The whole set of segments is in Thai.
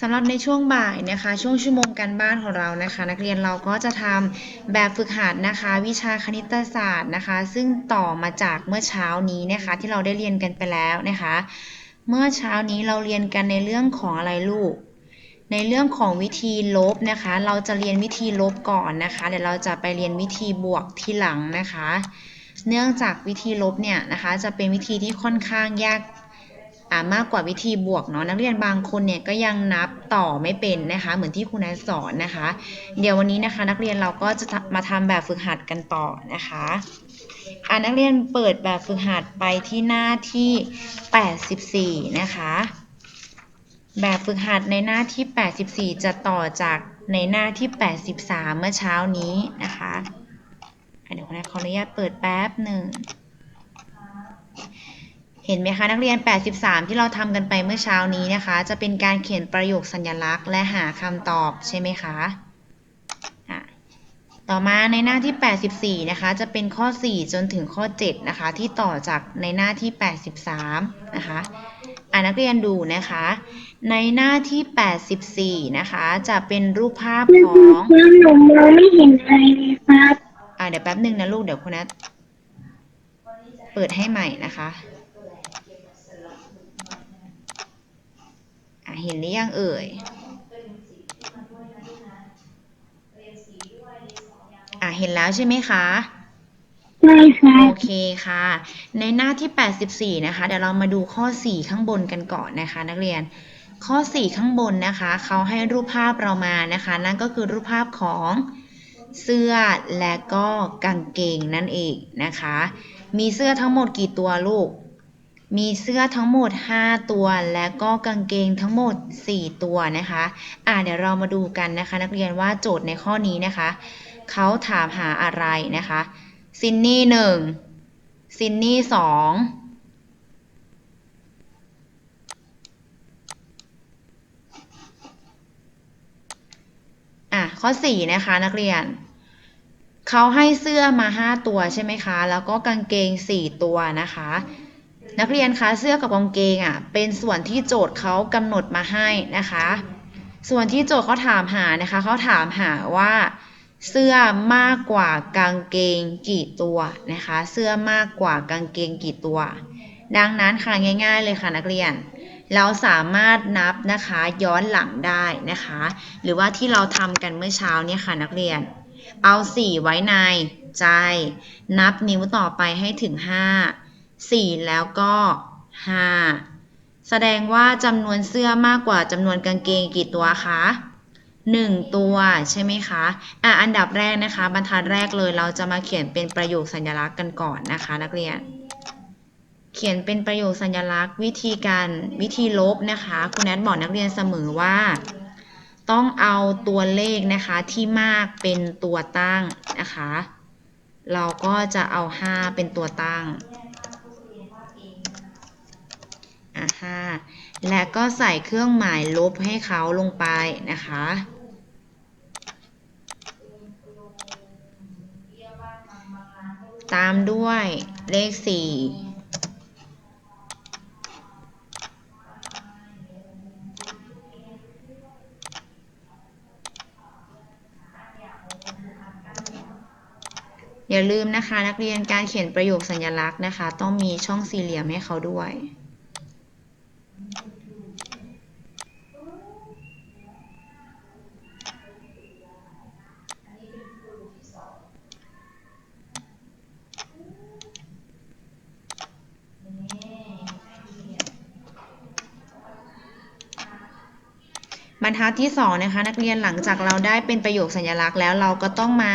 สำหรับในช่วงบ่ายนะคะ ช่วงชั่วโมงการบ้านของเรานะคะ นักเรียนเราก็จะทำแบบฝึกหัดนะคะ วิชาคณิตศาสตร์นะคะ ซึ่งต่อมาจากเมื่อเช้านี้นะคะ ที่เราได้เรียนกันไปแล้วนะคะ เมื่อเช้านี้เราเรียนกันในเรื่องของอะไรลูก ในเรื่องของวิธีลบนะคะ เราจะเรียนวิธีลบก่อนนะคะเดี๋ยวเราจะไปเรียนวิธีบวกทีหลังนะคะ เนื่องจากวิธีลบเนี่ยนะคะ จะเป็นวิธีที่ค่อนข้างยาก มากกว่าวิธีบวกเนาะนักเรียนบางคนเนี่ยก็ยังนับต่อไม่เป็นนะคะ เหมือนที่ครูแนทสอนนะคะ เดี๋ยววันนี้นะคะ นักเรียนเราก็จะมาทำแบบฝึกหัดกันต่อนะคะอ่านักเรียนเปิดแบบฝึกหัดไปที่หน้าที่ 84 นะคะ แบบฝึกหัดในหน้าที่ 84 จะต่อจากในหน้าที่ 83 เมื่อเช้านี้นะคะเดี๋ยวคุณแม่ขออนุญาตเปิดแป๊บหนึ่ง เห็นไหมคะนักเรียน 83 ที่เราทำกันไปเมื่อเช้านี้นะคะ จะเป็นการเขียนประโยคสัญลักษณ์และหาคำตอบใช่ไหมคะอะต่อมาในหน้าที่ 84 นะคะ จะเป็นข้อ 4 จนถึงข้อ 7 นะคะ ที่ต่อจากในหน้าที่ 83 นะคะอ่านักเรียนดูนะคะ ในหน้าที่ 84 นะคะ จะเป็นรูปภาพไม่ขอรู้งครับหนูมองไม่เห็นอะไรเลยครับอ่าเดี๋ยวแป๊บหนึ่งนะลูกเดี๋ยวคุณนัทเปิดให้ใหม่นะคะ อ่า เห็นหรือยังเอ่ยอ่าเห็นแล้วใช่ไหมคะไม่ครับโอเคค่ะ ในหน้าที่ 84 นะคะ เดี๋ยวเรามาดูข้อ 4 ข้างบนกันก่อนนะคะ นักเรียน ข้อ 4 ข้างบนนะคะ เขาให้รูปภาพเรามานะคะ นั่นก็คือรูปภาพของเสื้อและก็กางเกงนั่นเองนะคะ มีเสื้อทั้งหมดกี่ตัวลูก มีเสื้อทั้งหมด 5 ตัว และก็กางเกงทั้งหมด 4 ตัวนะคะอ่าเดี๋ยวเรามาดูกันนะคะ นักเรียนว่าโจทย์ในข้อนี้นะคะ เขาถามหาอะไรนะคะ ซินนี่หนึ่งซินนี่สองอะข้อสี่นะคะ นักเรียนเขาให้เสื้อมาห้าตัวใช่ไหมคะ แล้วก็กางเกงสี่ตัวนะคะ นักเรียนคะเสื้อกับกางเกงอะเป็นส่วนที่โจทย์เขากำหนดมาให้นะคะ ส่วนที่โจทย์เขาถามหานะคะเขาถามหาว่า เสื้อมากกว่ากางเกงกี่ตัวนะคะ เสื้อมากกว่ากางเกงกี่ตัว ดังนั้นค่ะง่าย ๆ เลยค่ะนักเรียน เราสามารถนับนะคะย้อนหลังได้นะคะ หรือว่าที่เราทำกันเมื่อเช้าเนี่ยค่ะนักเรียน เอา 4 ไว้ในใจ นับนิ้วต่อไปให้ถึง 5 4 แล้วก็ 5 แสดงว่าจำนวนเสื้อมากกว่าจำนวนกางเกงกี่ตัวคะหนึ่งตัวใช่ไหมคะอะอันดับแรกนะคะ บรรทัดแรกเลยเราจะมาเขียนเป็นประโยคสัญลักษณ์กันก่อนนะคะ นักเรียน เขียนเป็นประโยคสัญลักษณ์ วิธีการวิธีลบนะคะคุณแอดบอกนักเรียนเสมอว่าต้องเอาตัวเลขนะคะที่มากเป็นตัวตั้งนะคะ เราก็จะเอา 5 เป็นตัวตั้งอะ ห้าและก็ใส่เครื่องหมายลบให้เขาลงไปนะคะ ตามด้วยเลข4อย่าลืมนะคะ นักเรียนการเขียนประโยคสัญลักษณ์นะคะ ต้องมีช่องสี่เหลี่ยมให้เขาด้วย รทัดที่สองนะคะนักเรียนหลังจากเราได้เป็นประโยคสัญลักษณ์แล้วเราก็ต้องมา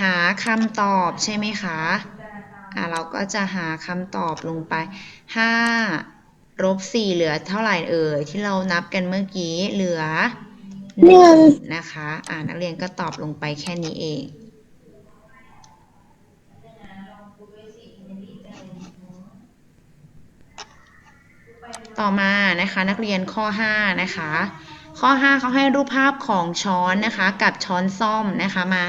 หาคำตอบใช่ไหมคะอะเราก็จะหาคำตอบลงไป5ลบ4เหลือเท่าไหร่เอ่ยที่เรานับกันเมื่อกี้เหลือหนึ่งนะคะอ่านักเรียนก็ตอบลงไปแค่นี้เองต่อมานะคะนักเรียนข้อ 5 นะคะ ข้อ 5เขาให้รูปภาพของช้อนนะคะกับช้อนซ่อมนะคะมา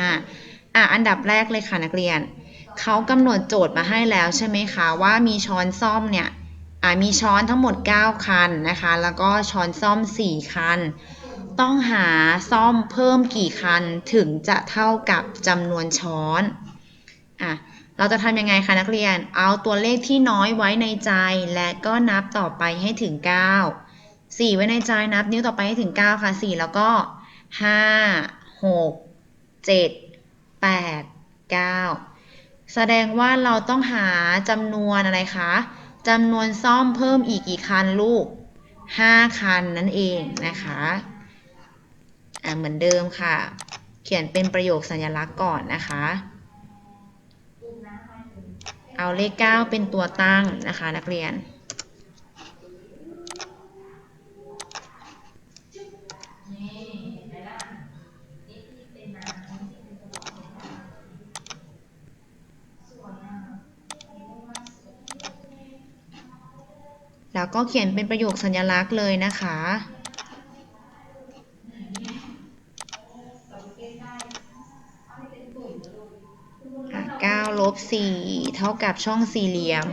อะอันดับแรกเลยค่ะนักเรียนเขากำหนดโจทย์มาให้แล้วใช่ไหมคะว่ามีช้อนซ่อมเนี่ยอ่ามีช้อนทั้งหมด 9 คันนะคะ แล้วก็ช้อนซ่อม 4 คัน ต้องหาซ่อมเพิ่มกี่คันถึงจะเท่ากับจำนวนช้อนอะเราจะทำยังไงคะนักเรียน เอาตัวเลขที่น้อยไว้ในใจและก็นับต่อไปให้ถึง 9 4 ไว้ในใจนับนิ้วต่อไปให้ถึง 9 ค่ะ 4 แล้วก็ 5 6 7 8 9 แสดงว่าเราต้องหาจำนวนอะไรคะจำนวนซ่อมเพิ่มอีกกี่คันลูก 5 คันนั่นเองนะคะอะเหมือนเดิมค่ะ เขียนเป็นประโยคสัญลักษณ์ก่อนนะคะ เอาเลข 9 เป็นตัวตั้งนะคะนักเรียน แล้วก็เขียนเป็นประโยคสัญลักษณ์เลยนะคะ 9 ลบ 4 เท่ากับช่องสี่เหลี่ยม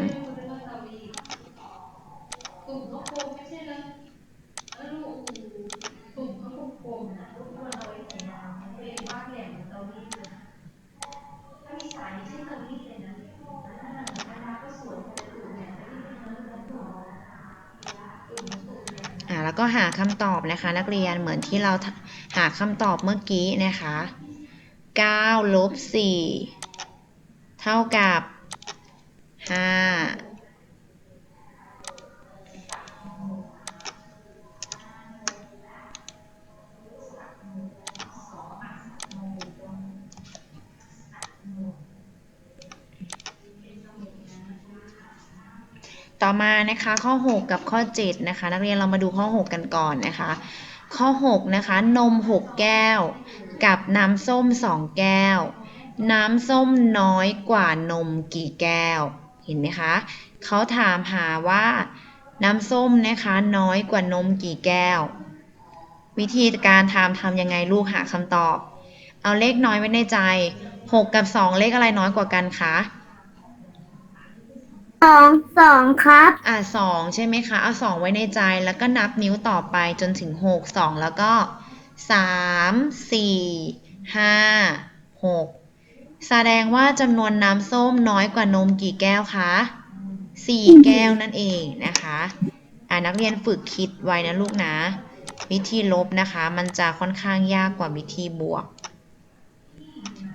อ่าแล้วก็หา คำตอบนะคะ นักเรียนเหมือนที่เราหาคำตอบเมื่อกี้นะคะ9ลบ4เท่ากับ5 ต่อมานะคะข้อ 6 กับข้อ 7 นะคะ นักเรียนเรามาดูข้อ 6 กันก่อนนะคะ ข้อ 6 นะคะ นม 6 แก้ว กับน้ำส้ม 2 แก้ว น้ำส้มน้อยกว่านมกี่แก้ว เห็นไหมคะเขาถามหาว่า น้ำส้มนะคะน้อยกว่านมกี่แก้ว วิธีการทำทำยังไงลูกหาคำตอบ เอาเลขน้อยไว้ในใจ 6 กับ 2 เลขอะไรน้อยกว่ากันคะ สองสองครับ อะสองใช่ไหมคะ เอาสองไว้ในใจแล้วก็นับนิ้วต่อไปจนถึงหกสองแล้วก็สามสี่ห้าหกแสดงว่าจำนวนน้ำส้มน้อยกว่านมกี่แก้วคะสี่แก้วนั่นเองนะคะ อ่านักเรียนฝึกคิดไว้นะลูกนะ วิธีลบนะคะ มันจะค่อนข้างยากกว่าวิธีบวก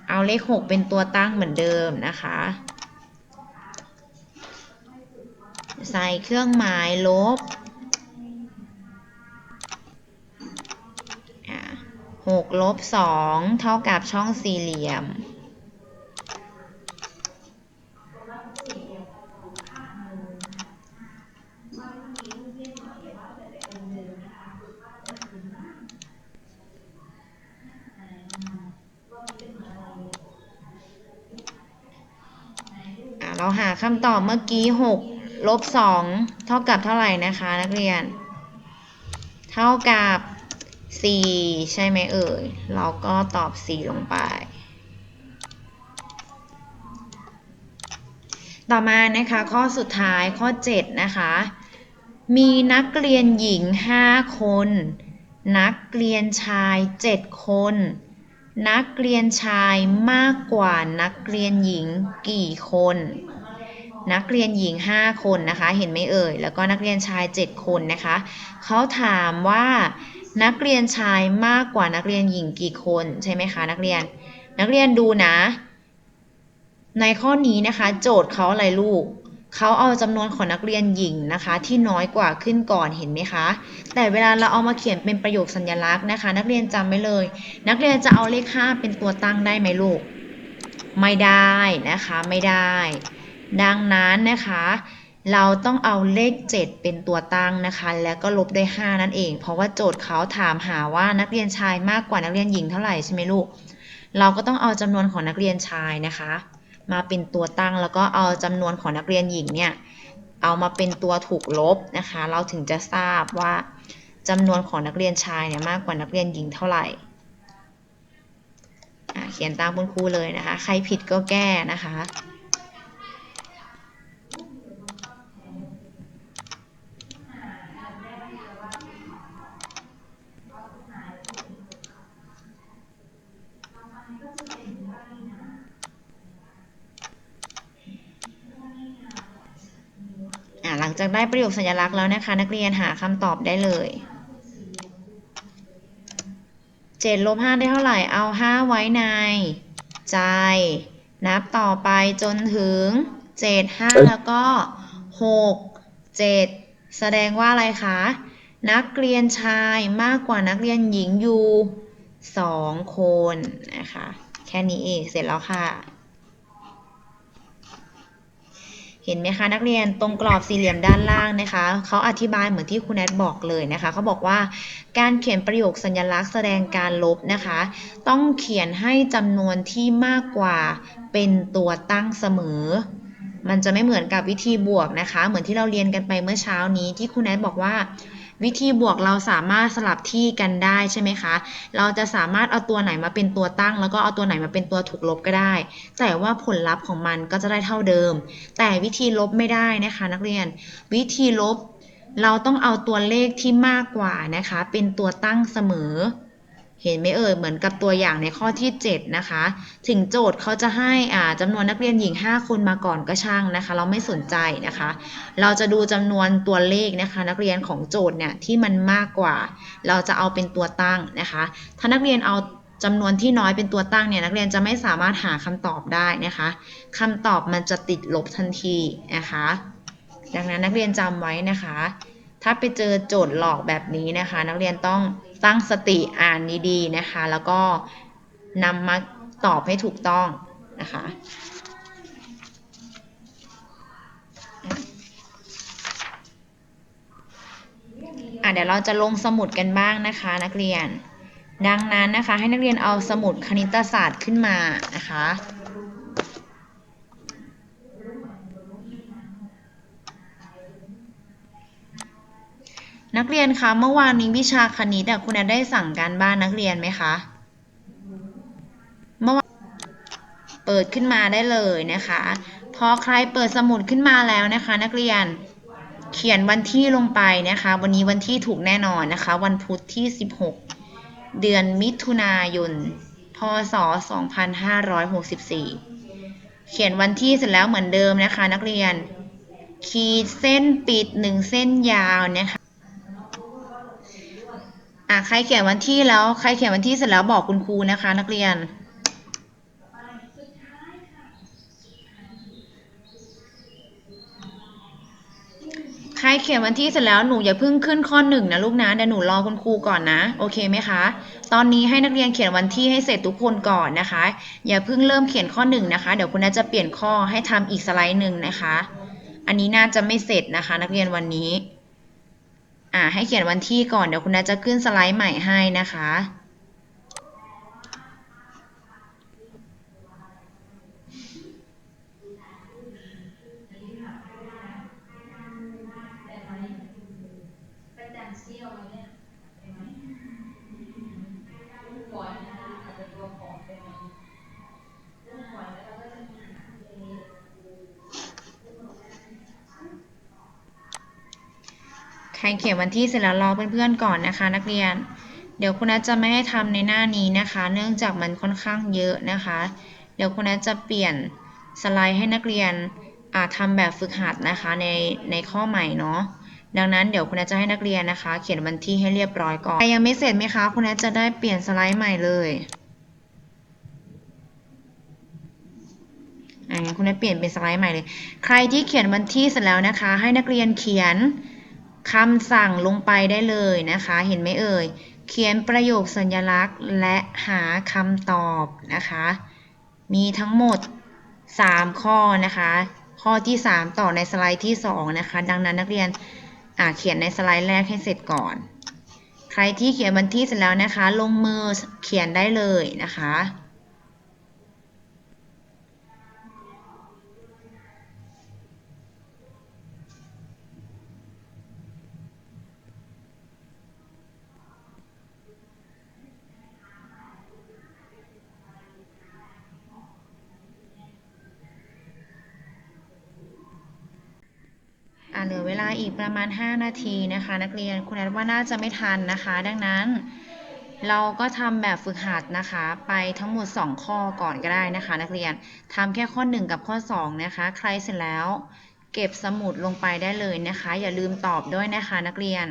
เอาเลขหกเป็นตัวตั้งเหมือนเดิมนะคะ ใส่เครื่องหมายลบหกลบสองเท่ากับช่องสี่เหลี่ยม เราหาคำตอบเมื่อกี้หก ลบสองเท่ากับเท่าไหร่นะคะนักเรียน เท่ากับสี่ใช่ไหมเอ่ย เราก็ตอบสี่ลงไป ต่อมานะคะข้อสุดท้ายข้อ 7 นะคะ มีนักเรียนหญิง 5 คน นักเรียนชาย 7 คน นักเรียนชายมากกว่านักเรียนหญิงกี่คน นักเรียนหญิง 5 คนนะคะ เห็นไหมเอ่ย แล้วก็นักเรียนชาย 7 คนนะคะ เขาถามว่านักเรียนชายมากกว่านักเรียนหญิงกี่คนใช่ไหมคะนักเรียน นักเรียนดูนะ ในข้อนี้นะคะ โจทย์เขาอะไรลูกเขาเอาจำนวนของนักเรียนหญิงนะคะ ที่น้อยกว่าขึ้นก่อนเห็นไหมคะ แต่เวลาเราเอามาเขียนเป็นประโยคสัญลักษณ์นะคะ นักเรียนจำไว้เลย นักเรียนจะเอาเลข 5 เป็นตัวตั้งได้ไหมลูก ไม่ได้นะคะ ไม่ได้ ดังนั้นนะคะ เราต้องเอาเลข 7 เป็นตัวตั้งนะคะ แล้วก็ลบด้วย 5 นั่นเอง เพราะว่าโจทย์เขาถามหาว่านักเรียนชายมากกว่านักเรียนหญิงเท่าไหร่ใช่ไหมลูก เราก็ต้องเอาจำนวนของนักเรียนชายนะคะ มาเป็นตัวตั้งแล้วก็เอาจำนวนของนักเรียนหญิงเนี่ยเอามาเป็นตัวถูกลบนะคะ เราถึงจะทราบว่าจำนวนของนักเรียนชายเนี่ยมากกว่านักเรียนหญิงเท่าไหร่เขียนตามคุณครูเลยนะคะ ใครผิดก็แก้นะคะ จากได้ประโยคสัญลักษณ์แล้วนะคะ นักเรียนหาคำตอบได้เลย7ลบ5ได้เท่าไหร่ เอา5ไว้ใน ใจ นับต่อไปจนถึง7 5แล้วก็6 7แสดงว่าอะไรคะ นักเรียนชายมากกว่านักเรียนหญิงอยู่2คนนะคะ แค่นี้เองเสร็จแล้วค่ะ เห็นไหมคะนักเรียนตรงกรอบสี่เหลี่ยมด้านล่างนะคะเขาอธิบายเหมือนที่คุณแอดบอกเลยนะคะเขาบอกว่าการเขียนประโยคสัญลักษณ์แสดงการลบนะคะ ต้องเขียนให้จำนวนที่มากกว่าเป็นตัวตั้งเสมอ มันจะไม่เหมือนกับวิธีบวกนะคะ เหมือนที่เราเรียนกันไปเมื่อเช้านี้ที่คุณแอดบอกว่า วิธีบวกเราสามารถสลับที่กันได้ใช่ไหมคะ เราจะสามารถเอาตัวไหนมาเป็นตัวตั้ง แล้วก็เอาตัวไหนมาเป็นตัวถูกลบก็ได้ แต่ว่าผลลัพธ์ของมันก็จะได้เท่าเดิม แต่วิธีลบไม่ได้นะคะนักเรียน วิธีลบ เราต้องเอาตัวเลขที่มากกว่านะคะ เป็นตัวตั้งเสมอ เห็นไหมเอ่ยเหมือนกับตัวอย่างในข้อที่ 7 นะคะ ถึงโจทย์เขาจะให้อ่าจำนวนนักเรียนหญิง 5 คนมาก่อนก็ช่างนะคะ เราไม่สนใจนะคะ เราจะดูจำนวนตัวเลขนะคะ นักเรียนของโจทย์เนี่ยที่มันมากกว่า เราจะเอาเป็นตัวตั้งนะคะ ถ้านักเรียนเอาจำนวนที่น้อยเป็นตัวตั้งเนี่ยนักเรียนจะไม่สามารถหาคำตอบได้นะคะคำตอบมันจะติดลบทันทีนะคะ ดังนั้นนักเรียนจำไว้นะคะ ถ้าไปเจอโจทย์หลอกแบบนี้นะคะ นักเรียนต้องตั้งสติอ่านดีๆนะคะ แล้วก็นำมาตอบให้ถูกต้องนะคะอะเดี๋ยวเราจะลงสมุดกันบ้างนะคะ นักเรียน ดังนั้นนะคะ ให้นักเรียนเอาสมุดคณิตศาสตร์ขึ้นมานะคะ นักเรียนคะเมื่อวานนี้วิชาคณิตอะคุณแอดได้สั่งการบ้านนักเรียนไหมคะเมื่อวานเปิดขึ้นมาได้เลยนะคะพอใครเปิดสมุดขึ้นมาแล้วนะคะ นักเรียนเขียนวันที่ลงไปนะคะ วันนี้วันที่ถูกแน่นอนนะคะ วันพุธที่ 16 เดือนมิถุนายนพศ 2564 เขียนวันที่เสร็จแล้วเหมือนเดิมนะคะ นักเรียนขีดเส้นปิดหนึ่งเส้นยาวนะคะ อะใครเขียนวันที่แล้วใครเขียนวันที่เสร็จแล้วบอกคุณครูนะคะ นักเรียน ใครเขียนวันที่เสร็จแล้วหนูอย่าเพิ่งขึ้นข้อหนึ่งนะลูกนะเดี๋ยวหนูรอคุณครูก่อนนะ โอเคไหมคะ ตอนนี้ให้นักเรียนเขียนวันที่ให้เสร็จทุกคนก่อนนะคะ อย่าเพิ่งเริ่มเขียนข้อหนึ่งนะคะ เดี๋ยวคุณน่าจะเปลี่ยนข้อให้ทำอีกสไลด์หนึ่งนะคะ อันนี้น่าจะไม่เสร็จนะคะ นักเรียนวันนี้ อ่าให้เขียนวันที่ก่อนเดี๋ยวคุณน่าจะขึ้นสไลด์ใหม่ให้นะคะ เขียนวันที่เสร็จแล้วรอเพื่อนๆก่อนนะคะ นักเรียน เดี๋ยวคุณนัทจะไม่ให้ทำในหน้านี้นะคะ เนื่องจากมันค่อนข้างเยอะนะคะ เดี๋ยวคุณนัทจะเปลี่ยนสไลด์ให้นักเรียนอาทำแบบฝึกหัดนะคะในในข้อใหม่เนาะดังนั้นเดี๋ยวคุณนัทจะให้นักเรียนนะคะ เขียนวันที่ให้เรียบร้อยก่อนใครยังไม่เสร็จไหมคะ คุณนัทจะได้เปลี่ยนสไลด์ใหม่เลยอ่าคุณนัทเปลี่ยนเป็นสไลด์ใหม่เลย ใครที่เขียนวันที่เสร็จแล้วนะคะ ให้นักเรียนเขียน คำสั่งลงไปได้เลยนะคะ เห็นไหมเอ่ย เขียนประโยคสัญลักษณ์และหาคำตอบนะคะ มีทั้งหมด 3 ข้อนะคะ ข้อที่ 3 ต่อในสไลด์ที่ 2 นะคะ ดังนั้นนักเรียนเขียนในสไลด์แรกให้เสร็จก่อน ใครที่เขียนวันที่เสร็จแล้วนะคะ ลงมือเขียนได้เลยนะคะ เหลือเวลาอีกประมาณ 5 นาทีนะคะ นักเรียนคุณแอดว่าน่าจะไม่ทันนะคะ ดังนั้น เราก็ทำแบบฝึกหัดนะคะ ไปทั้งหมด 2 ข้อก่อนก็ได้นะคะ นักเรียนทำแค่ข้อ 1 กับข้อ 2 นะคะ ใครเสร็จแล้ว เก็บสมุดลงไปได้เลยนะคะ อย่าลืมตอบด้วยนะคะ นักเรียน